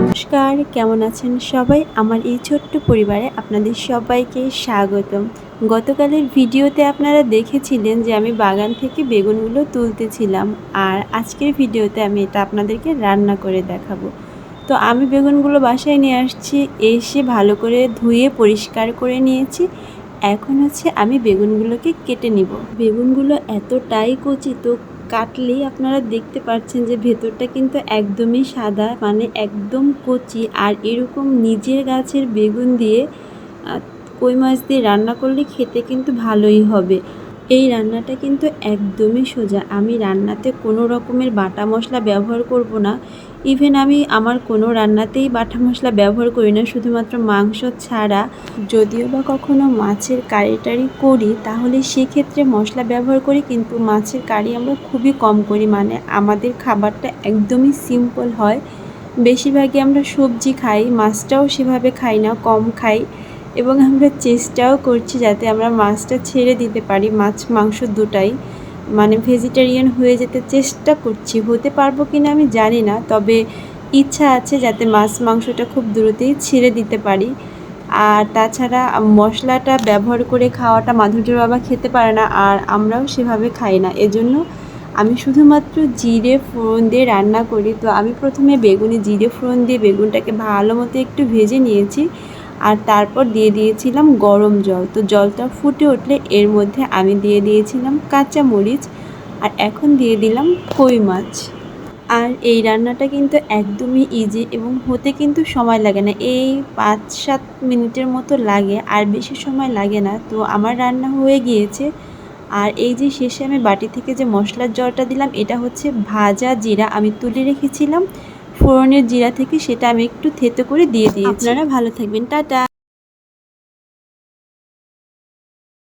নমস্কার, কেমন আছেন সবাই? আমার এই ছোট্ট পরিবারে আপনাদের সবাইকে স্বাগতম। গতকালের ভিডিওতে আপনারা দেখেছিলেন যে আমি বাগান থেকে বেগুনগুলো তুলতেছিলাম আর আজকের ভিডিওতে আমি এটা আপনাদেরকে রান্না করে দেখাবো। তো আমি বেগুনগুলো বাসায় নিয়ে আসছি, এসে ভালো করে ধুয়ে পরিষ্কার করে নিয়েছি। এখন হচ্ছে আমি বেগুনগুলোকে কেটে নিব। বেগুনগুলো এতটাই কচি, তো কাটলেই আপনারা দেখতে পাচ্ছেন যে ভেতরটা কিন্তু একদমই সাদা মানে একদম কচি। আর এরকম নিজের গাছের বেগুন দিয়ে কই মাছ দিয়ে রান্না করলে খেতে কিন্তু ভালোই হবে। এই রান্নাটা কিন্তু একদমই সোজা। আমি রান্নাতে কোনো রকমের বাটা মশলা ব্যবহার করব না। ইভেন আমি আমার কোনো রান্নাতেই বাটা মশলা ব্যবহার করি না। শুধুমাত্র মাংস ছাড়া যদিও বা কখনো মাছের কারি টারি করি, তাহলে সেক্ষেত্রে মশলা ব্যবহার করি। কিন্তু মাছের কারি আমরা খুবই কম করি। মানে আমাদের খাবারটা একদমই সিম্পল হয়। বেশিরভাগই আমরা সবজি খাই, মাছটাও সেভাবে খাই না, কম খাই। এবং আমরা চেষ্টাও করছি যাতে আমরা মাছটা ছেড়ে দিতে পারি, মাছ, মাংস দুটাই। মানে ভেজিটেরিয়ান হয়ে যেতে চেষ্টা করছি। হতে পারব কি না আমি জানি না, তবে ইচ্ছা আছে যাতে মাছ, মাংসটা খুব দ্রুতই ছেড়ে দিতে পারি। আর তাছাড়া মশলাটা ব্যবহার করে খাওয়াটা মাধুর্য বাবা খেতে পারে না, আর আমরাও সেভাবে খাই না। এজন্য আমি শুধুমাত্র জিরে, ফোড়ন দিয়ে রান্না করি। তো আমি প্রথমে বেগুনে, জিরে, ফোড়ন দিয়ে বেগুনটাকে ভালো মতো একটু ভেজে নিয়েছি। আর তারপর দিয়ে দিয়েছিলাম গরম জল। তো জলটা ফুটে উঠলে এর মধ্যে আমি দিয়ে দিয়েছিলাম কাঁচা মরিচ আর এখন দিয়ে দিলাম কই মাছ। আর এই রান্নাটা কিন্তু একদমই ইজি এবং হতে কিন্তু সময় লাগে না। এই পাঁচ সাত মিনিটের মতো লাগে, আর বেশি সময় লাগে না। তো আমার রান্না হয়ে গিয়েছে। আর এই যে শেষে আমি বাটি থেকে যে মশলার জলটা দিলাম, এটা হচ্ছে ভাজা জিরা। আমি তুলে রেখেছিলাম। ফোড়নের জিরা থেকে সেটা আমি একটু থেতো করে দিয়ে দিই আপনারা ভালো থাকবেন। টাটা।